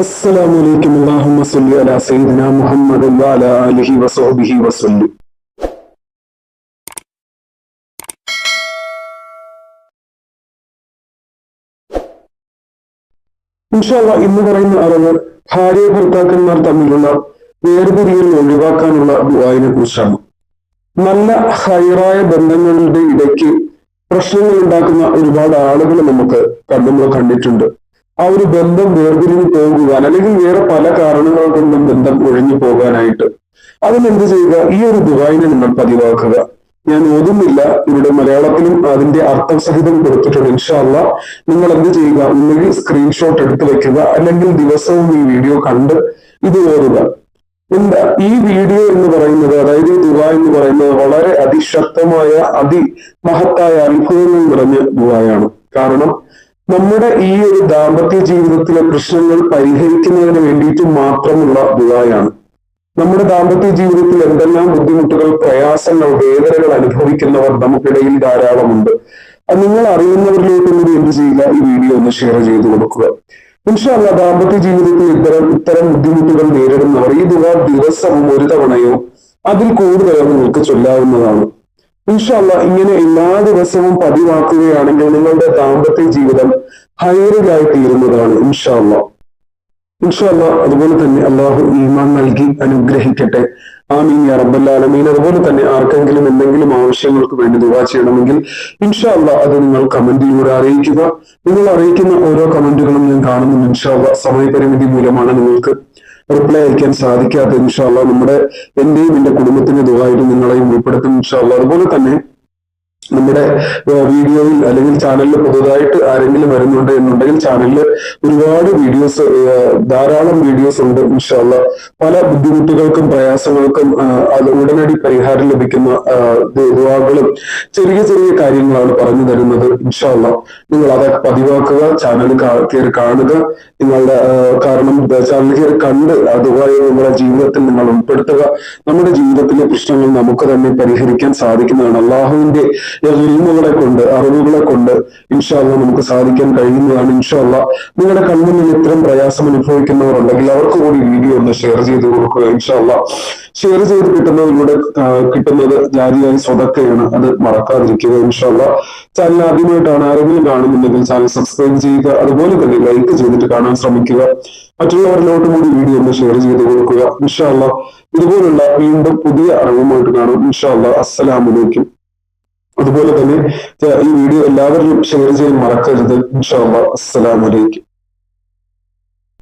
അസ്സലാമു അലൈക്കും അല്ലാഹുമ്മ സല്ലി അലാ സയ്യിദിന മുഹമ്മദ് വഅലാ ആലിഹി വസഹ്ബിഹി വസല്ലി. ഇൻഷാല്ല ഇന്ന് പറയുന്ന അറിവ് ഭാര്യ ഭർത്താക്കന്മാർ തമ്മിലുള്ള വേർതിരിയൽ ഒഴിവാക്കാനുള്ള ദുആയിനെ കുറിച്ചാണ്. നല്ല ഹൈറായ ബന്ധങ്ങളുടെ ഇടയ്ക്ക് പ്രശ്നങ്ങൾ ഉണ്ടാക്കുന്ന ഒരുപാട് ആളുകൾ നമുക്ക് കണ്ടുമ്പോൾ കണ്ടിട്ടുണ്ട്. ആ ഒരു ബന്ധം വേർതിരിഞ്ഞു പോകുവാൻ അല്ലെങ്കിൽ വേറെ പല കാരണങ്ങൾ കൊണ്ടും ബന്ധം ഒഴിഞ്ഞു പോകാനായിട്ട് അതിനെന്ത് ചെയ്യുക? ഈ ഒരു ദുബായിനെ നിങ്ങൾ പതിവാക്കുക. ഞാൻ ഓതുന്നില്ല. ഇവിടെ മലയാളത്തിലും അതിന്റെ അർത്ഥം സഹിതം കൊടുത്തിട്ടുണ്ട്. ഇൻഷാല്ല നിങ്ങൾ എന്ത് ചെയ്യുക? ഒന്നുകിൽ സ്ക്രീൻഷോട്ട് എടുത്തു വെക്കുക. അല്ലെങ്കിൽ ദിവസവും ഈ വീഡിയോ കണ്ട് ഇത് ഓതുക. എന്താ? ഈ വീഡിയോ എന്ന് പറയുന്നത് അതായത് ഈ ദുബാ എന്ന് പറയുന്നത് വളരെ അതിശക്തമായ അതിമഹത്തായ അനുഭവങ്ങൾ നിറഞ്ഞ ദുബായാണ്. കാരണം നമ്മുടെ ഈ ഒരു ദാമ്പത്യ ജീവിതത്തിലെ പ്രശ്നങ്ങൾ പരിഹരിക്കുന്നതിന് വേണ്ടിയിട്ട് മാത്രമുള്ള ദുബായാണ് നമ്മുടെ ദാമ്പത്യ ജീവിതത്തിൽ എന്തെല്ലാം ബുദ്ധിമുട്ടുകൾ പ്രയാസങ്ങൾ വേദനകൾ അനുഭവിക്കുന്നവർ നമുക്കിടയിൽ ധാരാളമുണ്ട്. അത് നിങ്ങൾ അറിയുന്നവരിലേക്ക് കൂടി എന്ത് ചെയ്യുക ഈ വീഡിയോ ഒന്ന് ഷെയർ ചെയ്ത് കൊടുക്കുക. ഇൻഷാല്ല ദാമ്പത്യ ജീവിതത്തിൽ ഇത്തരം ഇത്തരം ബുദ്ധിമുട്ടുകൾ നേരിടുന്നവർ ഈ ദുബ ദിവസവും ഒരു തവണയോ അതിൽ കൂടുതലോ നിങ്ങൾക്ക് ചൊല്ലാവുന്നതാണ്. ഇൻഷാല്ല ഇങ്ങനെ എല്ലാ ദിവസവും പതിവാക്കുകയാണെങ്കിൽ നിങ്ങളുടെ ദാമ്പത്യ ജീവിതം ഹൈറിലായി തീരുന്നതാണ് ഇൻഷാല്ല ഇൻഷാല്ല അതുപോലെ തന്നെ അള്ളാഹു ഈമാൻ നൽകി അനുഗ്രഹിക്കട്ടെ. ആമീൻ യാ റബ്ബല്ലാലമീൻ അതുപോലെ തന്നെ ആർക്കെങ്കിലും എന്തെങ്കിലും ആവശ്യങ്ങൾക്ക് വേണ്ടി ദുവാ ചെയ്യണമെങ്കിൽ ഇൻഷാല്ല അത് നിങ്ങൾ കമന്റിലൂടെ അറിയിക്കുക. നിങ്ങൾ അറിയിക്കുന്ന ഓരോ കമന്റുകളും ഞാൻ കാണുന്നു ഇൻഷാല്ല സമയപരിമിതി മൂലമാണ് നിങ്ങൾക്ക് റിപ്ലൈ അയക്കാൻ സാധിക്കാത്ത ഇൻഷാല്ല നമ്മുടെ എന്റെയും എന്റെ കുടുംബത്തിന്റെ ദുവായിട്ട് നിങ്ങളെയും ഉൾപ്പെടുത്തും ഇൻഷാല്ല അതുപോലെ തന്നെ നമ്മുടെ വീഡിയോയിൽ അല്ലെങ്കിൽ ചാനലിൽ പുതുതായിട്ട് ആരെങ്കിലും വരുന്നുണ്ട് എന്നുണ്ടെങ്കിൽ ചാനലിൽ ഒരുപാട് വീഡിയോസ് ധാരാളം വീഡിയോസ് ഉണ്ട് ഇൻഷാല്ല പല ബുദ്ധിമുട്ടുകൾക്കും പ്രയാസങ്ങൾക്കും അത് ഉടനടി പരിഹാരം ലഭിക്കുന്ന ദുവാകളും ചെറിയ ചെറിയ കാര്യങ്ങളാണ് പറഞ്ഞു തരുന്നത് ഇൻഷാല്ല നിങ്ങൾ അതൊക്കെ പതിവാക്കുക ചാനൽ കയറി കാണുക. നിങ്ങളുടെ കാരണം ചാനൽ കയറി കണ്ട് അതുമായി നിങ്ങളുടെ ജീവിതത്തിൽ നിങ്ങൾ ഉൾപ്പെടുത്തുക. നമ്മുടെ ജീവിതത്തിലെ പ്രശ്നങ്ങൾ നമുക്ക് തന്നെ പരിഹരിക്കാൻ സാധിക്കുന്നതാണ്. അള്ളാഹുവിന്റെ ഇൽമുകളെ കൊണ്ട് അറിവുകളെ കൊണ്ട് ഇൻഷാല്ല നമുക്ക് സാധിക്കാൻ കഴിയുന്നതാണ് ഇൻഷാല്ല നിങ്ങളുടെ കൺമുന്നിൽ ഇത്തരം പ്രയാസം അനുഭവിക്കുന്നവരുണ്ടെങ്കിൽ അവർക്ക് കൂടി വീഡിയോ ഒന്ന് ഷെയർ ചെയ്ത് കൊടുക്കുക ഇൻഷാല്ല ഷെയർ ചെയ്ത് കിട്ടുന്നതിലൂടെ കിട്ടുന്നത് ജാതിയായി സ്വതക്കയാണ്. അത് മറക്കാതിരിക്കുക ഇൻഷാല്ല ചാനൽ ആദ്യമായിട്ടാണ് ആരെങ്കിലും കാണുന്നുണ്ടെങ്കിൽ ചാനൽ സബ്സ്ക്രൈബ് ചെയ്യുക. അതുപോലെ തന്നെ ലൈക്ക് ചെയ്തിട്ട് കാണാൻ ശ്രമിക്കുക. മറ്റുള്ളവരിലോട്ട് കൂടി വീഡിയോ ഒന്ന് ഷെയർ ചെയ്ത് കൊടുക്കുക ഇൻഷാല്ല ഇതുപോലുള്ള വീണ്ടും പുതിയ അറിവുമായിട്ട് കാണും ഇൻഷാല്ല അസ്സലാമലൈക്കും അതുപോലെ തന്നെ ഈ വീഡിയോ എല്ലാവരിലും ഷെയർ ചെയ്യാൻ മറക്കരുത്. ഇൻഷാ അസ്സലാമലൈക്കും